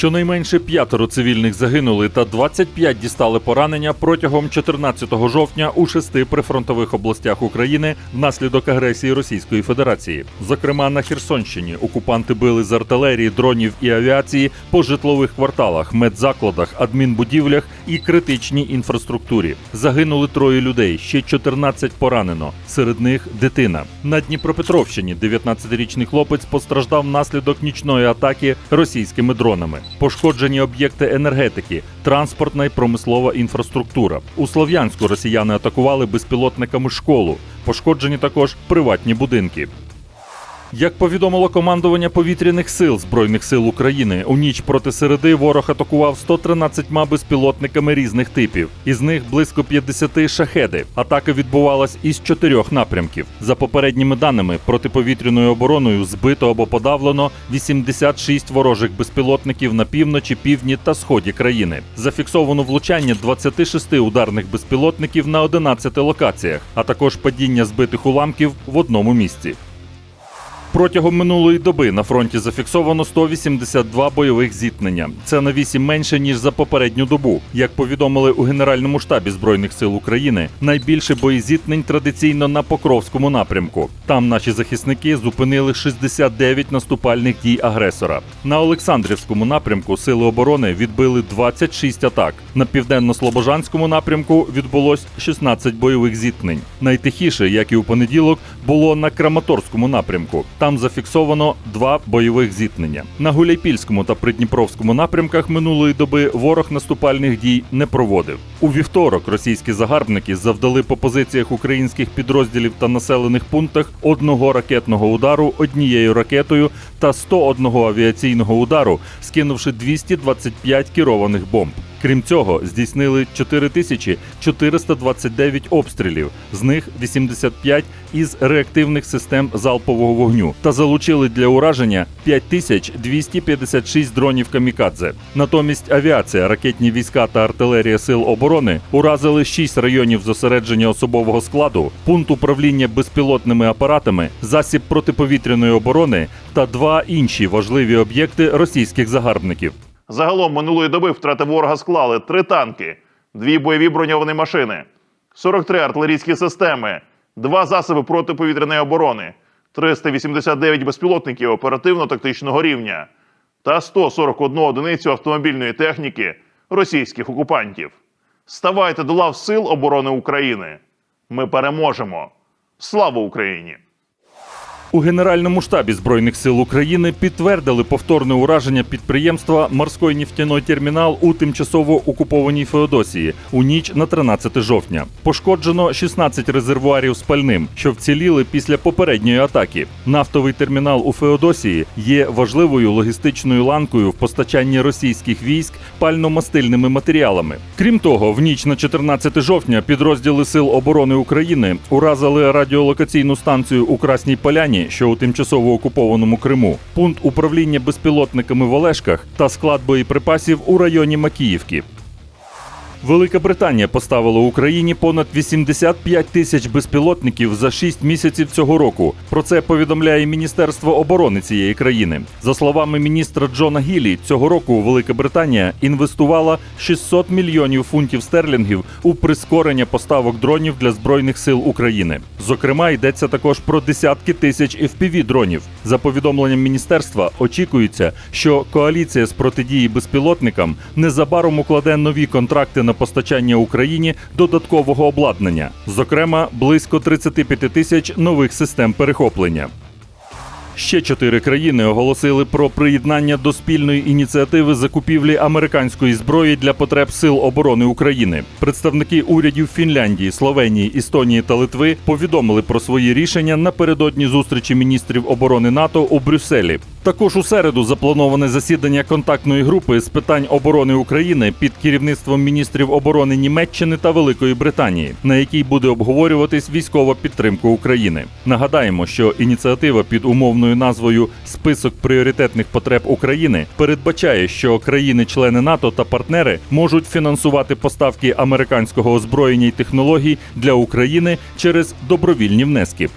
Щонайменше п'ятеро цивільних загинули та 25 дістали поранення протягом 14 жовтня у шести прифронтових областях України внаслідок агресії Російської Федерації. Зокрема, на Херсонщині окупанти били з артилерії, дронів і авіації по житлових кварталах, медзакладах, адмінбудівлях і критичній інфраструктурі. Загинули троє людей, ще 14 поранено. Серед них дитина. На Дніпропетровщині 19-річний хлопець постраждав внаслідок нічної атаки російськими дронами. Пошкоджені об'єкти енергетики, транспортна і промислова інфраструктура. У Слов'янську росіяни атакували безпілотниками школу. Пошкоджені також приватні будинки. Як повідомило командування повітряних сил Збройних сил України, у ніч проти середи ворог атакував 113 безпілотниками різних типів. Із них близько 50 шахеди. Атака відбувалась із чотирьох напрямків. За попередніми даними, протиповітряною обороною збито або подавлено 86 ворожих безпілотників на півночі, півдні та сході країни. Зафіксовано влучання 26 ударних безпілотників на 11 локаціях, а також падіння збитих уламків в одному місці. Протягом минулої доби на фронті зафіксовано 182 бойових зіткнення. Це на 8 менше ніж за попередню добу. Як повідомили у Генеральному штабі збройних сил України, найбільше боєзіткнень традиційно на Покровському напрямку. Там наші захисники зупинили 69 наступальних дій агресора. На Олександрівському напрямку сили оборони відбили 26 атак. На південно-слобожанському напрямку відбулось 16 бойових зіткнень. Найтихіше, як і у понеділок, було на Краматорському напрямку. Там зафіксовано два бойових зіткнення. На Гуляйпільському та Придніпровському напрямках минулої доби ворог наступальних дій не проводив. У вівторок російські загарбники завдали по позиціях українських підрозділів та населених пунктах одного ракетного удару однією ракетою та 101 авіаційного удару, скинувши 225 керованих бомб. Крім цього, здійснили 4429 обстрілів, з них 85 із реактивних систем залпового вогню, та залучили для ураження 5256 дронів камікадзе. Натомість авіація, ракетні війська та артилерія сил оборони уразили 6 районів зосередження особового складу, пункт управління безпілотними апаратами, засіб протиповітряної оборони та два інші важливі об'єкти російських загарбників. Загалом минулої доби втрати ворога склали три танки, дві бойові броньовані машини, 43 артилерійські системи, два засоби протиповітряної оборони, 389 безпілотників оперативно-тактичного рівня та 141 одиницю автомобільної техніки російських окупантів. Ставайте до лав Сил оборони України. Ми переможемо. Слава Україні! У Генеральному штабі Збройних сил України підтвердили повторне ураження підприємства Морський нефтяний термінал у тимчасово окупованій Феодосії у ніч на 13 жовтня. Пошкоджено 16 резервуарів з пальним, що вціліли після попередньої атаки. Нафтовий термінал у Феодосії є важливою логістичною ланкою в постачанні російських військ пально-мастильними матеріалами. Крім того, в ніч на 14 жовтня підрозділи Сил оборони України уразили радіолокаційну станцію у Красній Поляні, що у тимчасово окупованому Криму, пункт управління безпілотниками в Олешках та склад боєприпасів у районі Макіївки. Велика Британія поставила Україні понад 85 тисяч безпілотників за 6 місяців цього року. Про це повідомляє Міністерство оборони цієї країни. За словами міністра Джона Гілі, цього року Велика Британія інвестувала 600 мільйонів фунтів стерлінгів у прискорення поставок дронів для збройних сил України. Зокрема, йдеться також про десятки тисяч fpv дронів. За повідомленням міністерства, очікується, що коаліція з протидії безпілотникам незабаром укладе нові контракти на постачання Україні додаткового обладнання, зокрема близько 35 тисяч нових систем перехоплення. Ще чотири країни оголосили про приєднання до спільної ініціативи закупівлі американської зброї для потреб сил оборони України. Представники урядів Фінляндії, Словенії, Естонії та Литви повідомили про свої рішення напередодні зустрічі міністрів оборони НАТО у Брюсселі. Також у середу заплановане засідання контактної групи з питань оборони України під керівництвом міністрів оборони Німеччини та Великої Британії, на якій буде обговорюватись військова підтримка України. Нагадаємо, що ініціатива під умовною назвою Список пріоритетних потреб України передбачає, що країни-члени НАТО та партнери можуть фінансувати поставки американського озброєння й технологій для України через добровільні внески.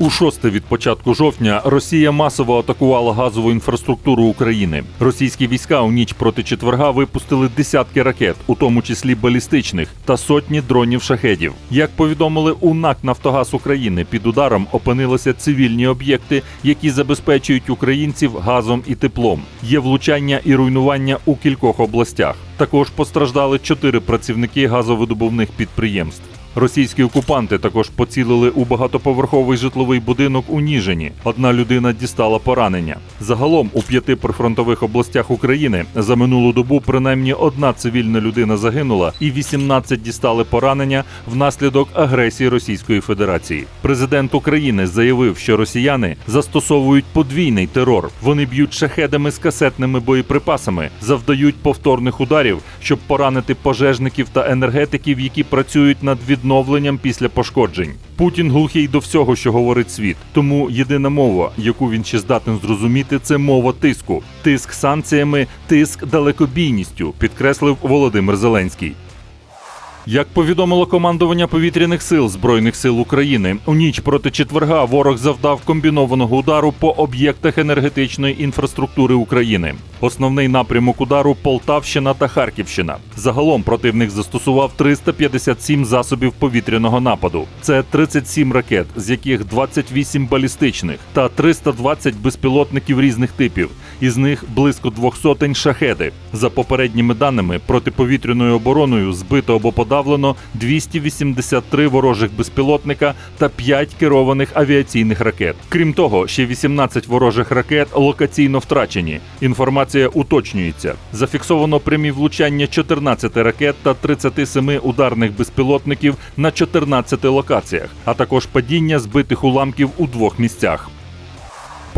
У шосте від початку жовтня Росія масово атакувала газову інфраструктуру України. Російські війська у ніч проти четверга випустили десятки ракет, у тому числі балістичних, та сотні дронів шахедів. Як повідомили у НАК Нафтогаз України, під ударом опинилися цивільні об'єкти, які забезпечують українців газом і теплом. Є влучання і руйнування у кількох областях. Також постраждали чотири працівники газовидобувних підприємств. Російські окупанти також поцілили у багатоповерховий житловий будинок у Ніжині. Одна людина дістала поранення. Загалом у п'яти прифронтових областях України за минулу добу принаймні одна цивільна людина загинула і 18 дістали поранення внаслідок агресії Російської Федерації. Президент України заявив, що росіяни застосовують подвійний терор. Вони б'ють шахедами з касетними боєприпасами, завдають повторних ударів, щоб поранити пожежників та енергетиків, які працюють над відновленням після пошкоджень. Путін глухий до всього, що говорить світ. Тому єдина мова, яку він ще здатен зрозуміти, це мова тиску. Тиск санкціями, тиск далекобійністю, підкреслив Володимир Зеленський. Як повідомило командування повітряних сил Збройних сил України, у ніч проти четверга ворог завдав комбінованого удару по об'єктах енергетичної інфраструктури України. Основний напрямок удару Полтавщина та Харківщина. Загалом противник застосував 357 засобів повітряного нападу. Це 37 ракет, з яких 28 балістичних та 320 безпілотників різних типів. Із них близько двох сотень шахеди. За попередніми даними, протиповітряною обороною збито або подавлено 283 ворожих безпілотника та 5 керованих авіаційних ракет. Крім того, ще 18 ворожих ракет локаційно втрачені. Інформація уточнюється. Зафіксовано прямі влучання 14 ракет та 37 ударних безпілотників на 14 локаціях, а також падіння збитих уламків у двох місцях.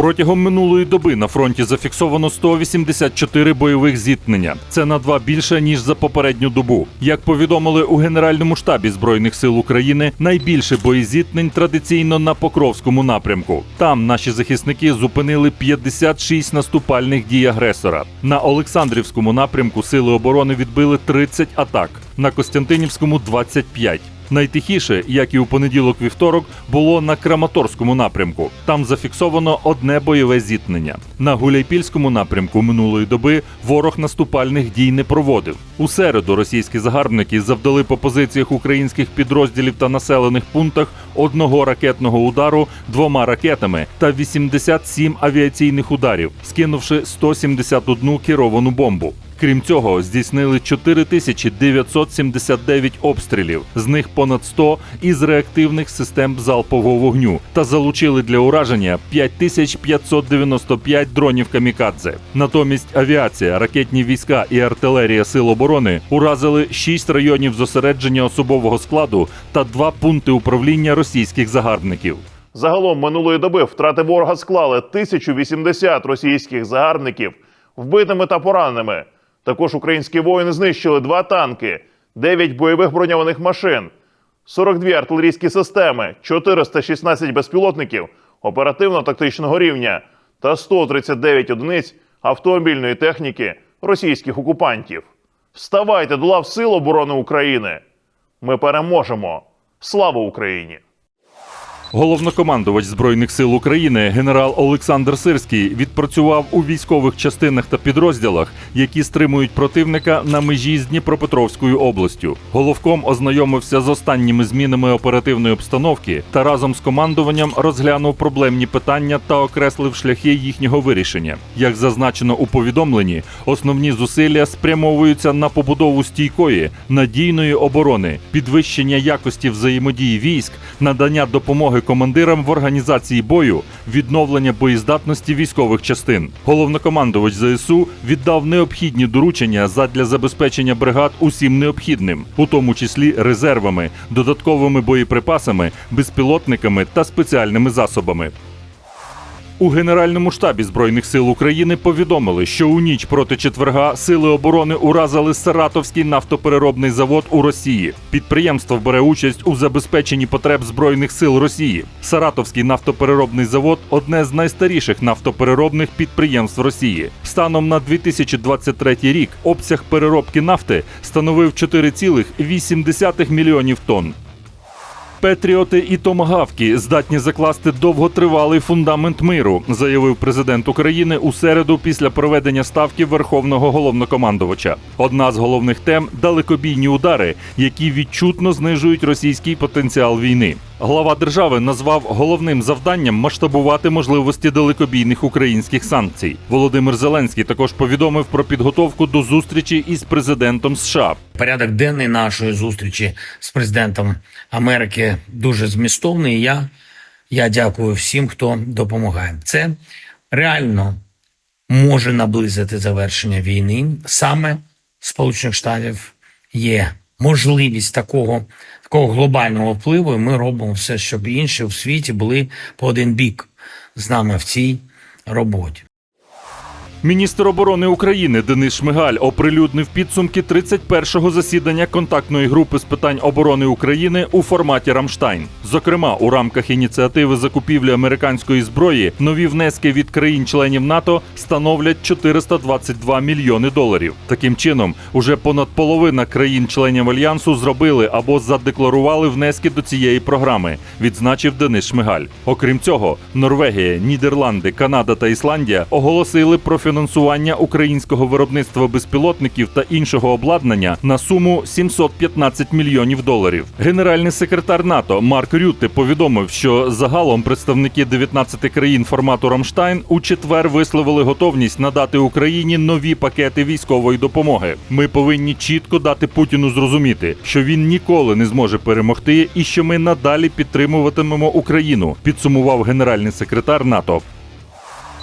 Протягом минулої доби на фронті зафіксовано 184 бойових зіткнення. Це на два більше ніж за попередню добу. Як повідомили у Генеральному штабі збройних сил України, найбільше боєзіткнень традиційно на Покровському напрямку. Там наші захисники зупинили 56 наступальних дій агресора. На Олександрівському напрямку сили оборони відбили 30 атак, на Костянтинівському 25. Найтихіше, як і у понеділок вівторок, було на Краматорському напрямку. Там зафіксовано одне бойове зіткнення. На Гуляйпільському напрямку минулої доби ворог наступальних дій не проводив. У середу російські загарбники завдали по позиціях українських підрозділів та населених пунктах одного ракетного удару двома ракетами та 87 авіаційних ударів, скинувши 171 керовану бомбу. Крім цього, здійснили 4979 обстрілів, з них понад 100 із реактивних систем залпового вогню, та залучили для ураження 5595 дронів камікадзе. Натомість авіація, ракетні війська і артилерія сил оборони уразили 6 районів зосередження особового складу та 2 пункти управління російських загарбників. Загалом минулої доби втрати ворога склали 1080 російських загарбників вбитими та пораненими. Також українські воїни знищили два танки, 9 бойових броньованих машин, 42 артилерійські системи, 416 безпілотників оперативно-тактичного рівня та 139 одиниць автомобільної техніки російських окупантів. Вставайте до лав Сил оборони України! Ми переможемо! Слава Україні! Головнокомандувач збройних сил України генерал Олександр Сирський відпрацював у військових частинах та підрозділах, які стримують противника на межі з Дніпропетровською областю. Головком ознайомився з останніми змінами оперативної обстановки та разом з командуванням розглянув проблемні питання та окреслив шляхи їхнього вирішення. Як зазначено у повідомленні, основні зусилля спрямовуються на побудову стійкої надійної оборони, підвищення якості взаємодії військ, надання допомоги командирам в організації бою, відновлення боєздатності військових частин. Головнокомандувач ЗСУ віддав необхідні доручення задля забезпечення бригад усім необхідним, у тому числі резервами, додатковими боєприпасами, безпілотниками та спеціальними засобами. У Генеральному штабі Збройних сил України повідомили, що у ніч проти четверга сили оборони уразили Саратовський нафтопереробний завод у Росії. Підприємство бере участь у забезпеченні потреб збройних сил Росії. Саратовський нафтопереробний завод одне з найстаріших нафтопереробних підприємств Росії. Станом на 2023 рік обсяг переробки нафти становив 4,8 мільйонів тонн. Петріоти і томагавки здатні закласти довготривалий фундамент миру, заявив президент України у середу після проведення ставки Верховного головнокомандувача. Одна з головних тем далекобійні удари, які відчутно знижують російський потенціал війни. Глава держави назвав головним завданням масштабувати можливості далекобійних українських санкцій. Володимир Зеленський також повідомив про підготовку до зустрічі із президентом США. Порядок денний нашої зустрічі з президентом Америки дуже змістовний. Я, я дякую всім, хто допомагає. Це реально може наблизити завершення війни. Саме Сполучених Штатів є можливість такого, такого глобального впливу. І ми робимо все, щоб інші в світі були по один бік з нами в цій роботі. Міністр оборони України Денис Шмигаль оприлюднив підсумки 31-го засідання контактної групи з питань оборони України у форматі Рамштайн. Зокрема, у рамках ініціативи закупівлі американської зброї нові внески від країн-членів НАТО становлять 422 мільйони доларів. Таким чином, уже понад половина країн-членів альянсу зробили або задекларували внески до цієї програми, відзначив Денис Шмигаль. Окрім цього, Норвегія, Нідерланди, Канада та Ісландія оголосили про фінансування українського виробництва безпілотників та іншого обладнання на суму 715 мільйонів доларів. Генеральний секретар НАТО Марк Рютте повідомив, що загалом представники 19 країн формату Рамштайн у четвер висловили готовність надати Україні нові пакети військової допомоги. Ми повинні чітко дати Путіну зрозуміти, що він ніколи не зможе перемогти і що ми надалі підтримуватимемо Україну. Підсумував генеральний секретар НАТО.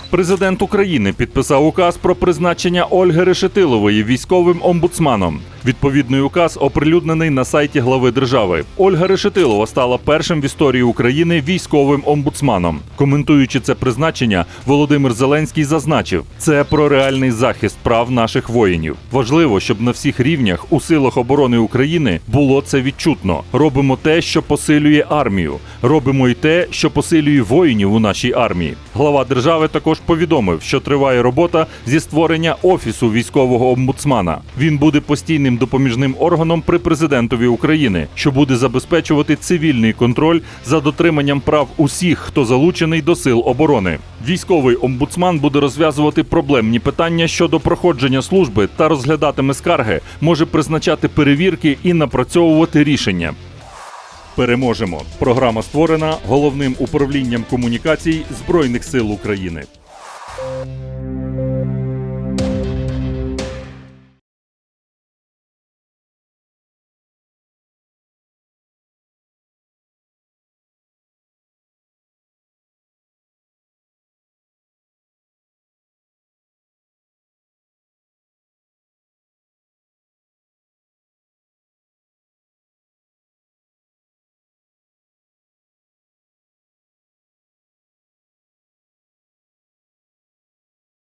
Президент України підписав указ про призначення Ольги Решетилової військовим омбудсманом. Відповідний указ оприлюднений на сайті глави держави. Ольга Решетилова стала першим в історії України військовим омбудсманом. Коментуючи це призначення, Володимир Зеленський зазначив, це про реальний захист прав наших воїнів. Важливо, щоб на всіх рівнях у силах оборони України було це відчутно. Робимо те, що посилює армію. Робимо й те, що посилює воїнів у нашій армії. Глава держави також повідомив, що триває робота зі створення офісу військового омбудсмана. Він буде постійним допоміжним органом при президентові України, що буде забезпечувати цивільний контроль за дотриманням прав усіх, хто залучений до сил оборони. Військовий омбудсман буде розв'язувати проблемні питання щодо проходження служби та розглядатиме скарги, може призначати перевірки і напрацьовувати рішення. Переможемо. Програма створена головним управлінням комунікацій Збройних сил України.